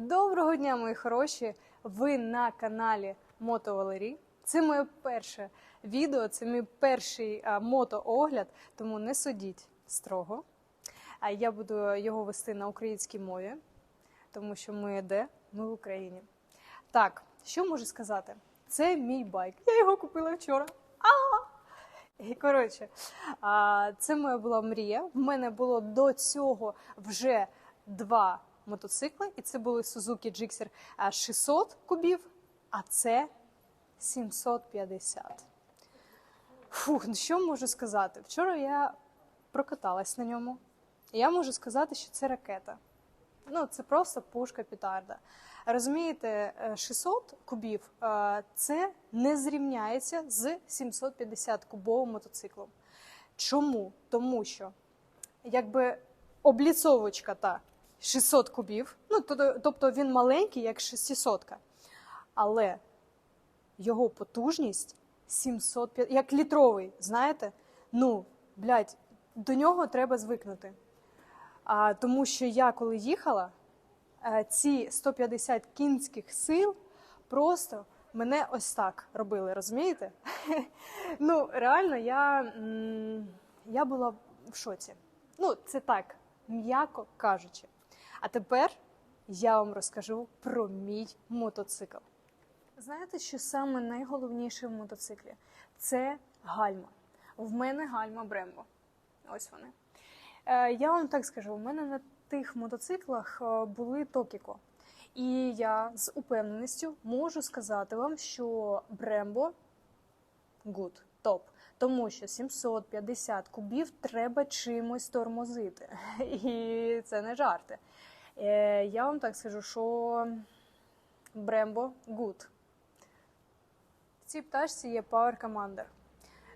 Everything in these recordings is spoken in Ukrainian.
Доброго дня, мої хороші! Ви на каналі Мото Валерій. Це моє перше відео, це мій перший мотоогляд, тому не судіть строго. А я буду його вести на українській мові, тому що ми де? Ми в Україні. Так, що можу сказати? Це мій байк. Я його купила вчора. І коротше, це моя була мрія. В мене було до цього вже два мотоцикли, і це були Suzuki Gixxer 600 кубів, а це 750. Фух, ну що можу сказати? Вчора я прокаталась на ньому. І я можу сказати, що це ракета. Ну, це просто пушка петарда. Розумієте, е, 600 кубів е, це не зрівняється з 750 кубовим мотоциклом. Чому? Тому що якби обліцовочка та 600 кубів, ну тобто він маленький, як 600, але його потужність 750, як літровий, знаєте? Ну, блядь, до нього треба звикнути. А, тому що я коли їхала, е, ці 150 кінських сил просто мене ось так робили, розумієте? ну, реально, я, я була в шоці. Ну, це так, м'яко кажучи. А тепер я вам розкажу про мій мотоцикл. Знаєте, що саме найголовніше в мотоциклі? Це гальма. В мене гальма Брембо. Ось вони. Е, Я вам так скажу, у мене на тих мотоциклах е, були Токіко. І я з упевненістю можу сказати вам, що Брембо good, топ. Тому що 750 кубів треба чимось тормозити. І це не жарти. Е, Я вам так скажу, що Брембо good. В цій пташці є Power Commander.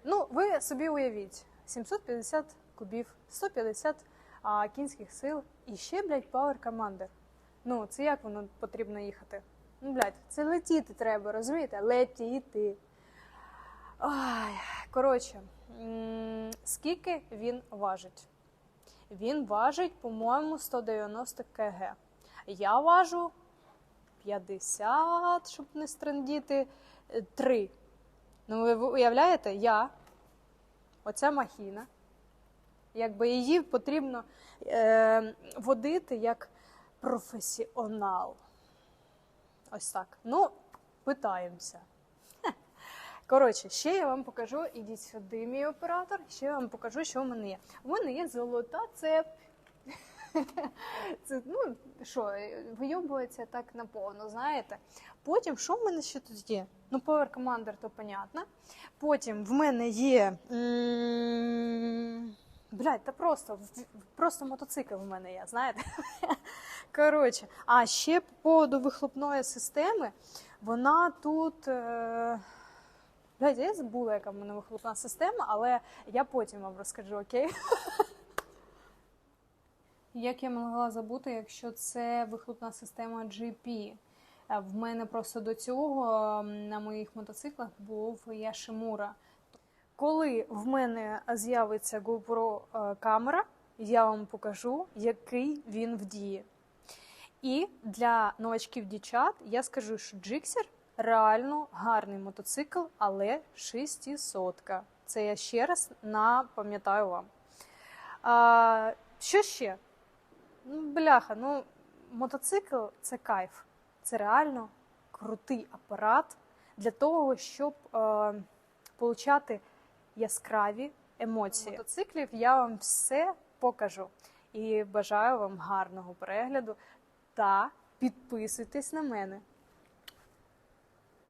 Ну, ви собі уявіть: 750 кубів, 150 а, кінських сил і ще, блядь, Power Commander. Ну, це як воно потрібно їхати? Ну, блядь, це летіти треба, розумієте? Летіти. Ай, коротше, скільки він важить? Він важить, по-моєму, 190 кг. Я важу 50, щоб не стрендіти, 3. Ну, ви уявляєте, я, оця махіна, якби її потрібно е, водити як професіонал. Ось так. Ну, питаємося. Коротше, ще я вам покажу, ідіть сюди, мій оператор, ще я вам покажу, що в мене є. У мене є золота цеп. Це, ну, що, вийобується так наповно, знаєте. Потім, що в мене ще тут є? Ну, Power Commander, то понятно. Потім в мене є. м, Блядь, та просто, просто мотоцикл в мене є, знаєте. Коротше, а ще по поводу вихлопної системи, вона тут. Е... Я забула, яка в мене вихлопна система, але я потім вам розкажу, окей? Як я могла забути, якщо це вихлопна система GP? Е, В мене просто до цього на моїх мотоциклах був Яшимура. Коли в мене з'явиться GoPro е, камера, я вам покажу, який він в дії. І для новачків дівчат я скажу, що Джиксер реально гарний мотоцикл, але 600. Це я ще раз напам'ятаю вам. А, що ще? Ну, бляха, ну мотоцикл це кайф. Це реально крутий апарат для того, щоб е, получати яскраві емоції. Мотоциклів я вам все покажу. І бажаю вам гарного перегляду та підписуйтесь на мене.